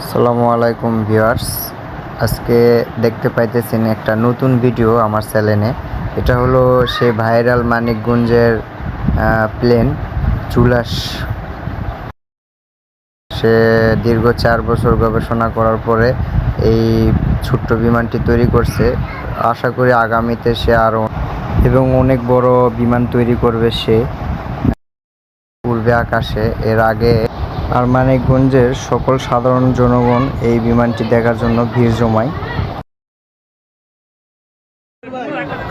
আসসালামু আলাইকুম ভিউয়ার্স। আজকে দেখতে পাইতেছেন একটা নতুন ভিডিও আমার চ্যানেলে। এটা হলো সে ভাইরাল মানিকগঞ্জের প্লেন চুলাস সে দীর্ঘ চার বছর গবেষণা করার পরে এই ছোট্ট বিমানটি তৈরি করছে। আশা করি আগামীতে সে আরও এবং অনেক বড় বিমান তৈরি করবে সে। পূর্বে আকাশে, এর আগে আর মানিকগঞ্জের সকল সাধারণ জনগণ এই বিমানটি দেখার জন্য ভিড় জমায়।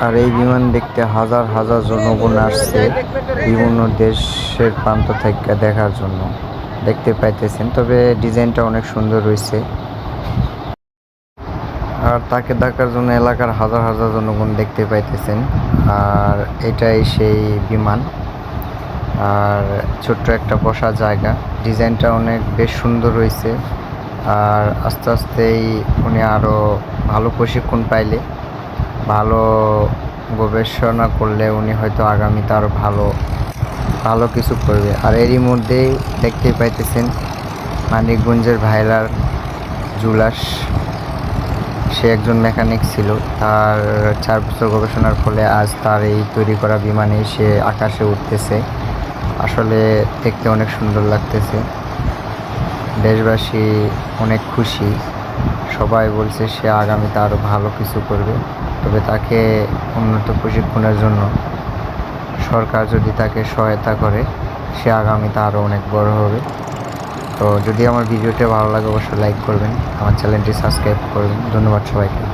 আর এই বিমান দেখতে হাজার হাজার জনগণ আসছে বিভিন্ন দেশের প্রান্ত থেকে দেখার জন্য। দেখতে পাইতেছেন, তবে ডিজাইনটা অনেক সুন্দর রয়েছে আর তাকে দেখার জন্য এলাকার হাজার হাজার জনগণ দেখতে পাইতেছেন। আর এটাই সেই বিমান। আর ছোট্ট একটা বসার জায়গা। ডিজাইনটা অনেক বেশ সুন্দর রয়েছে আর আস্তে আস্তেই উনি আরও ভালো প্রশিক্ষণ পাইলে, ভালো গবেষণা করলে উনি হয়তো আগামীতে আরও ভালো ভালো কিছু করবে। আর এরই মধ্যেই দেখতেই পাইতেছেন মানিকগঞ্জের ভাইরার জুলাস সে একজন মেকানিক ছিল। তার চার বছর গবেষণার ফলে আজ তার এই তৈরি করা বিমানে সে আকাশে উঠতেছে। আসলে দেখতে অনেক সুন্দর লাগতেছে। দেশবাসী অনেক খুশি। সবাই বলছে সে আগামীতে আরও ভালো কিছু করবে। তবে তাকে উন্নত প্রশিক্ষণের জন্য সরকার যদি তাকে সহায়তা করে, সে আগামীতে আরও অনেক বড় হবে। তো যদি আমার ভিডিওটা ভালো লাগে, অবশ্যই লাইক করবেন। আমার চ্যানেলটি সাবস্ক্রাইব করবেন। ধন্যবাদ সবাইকে।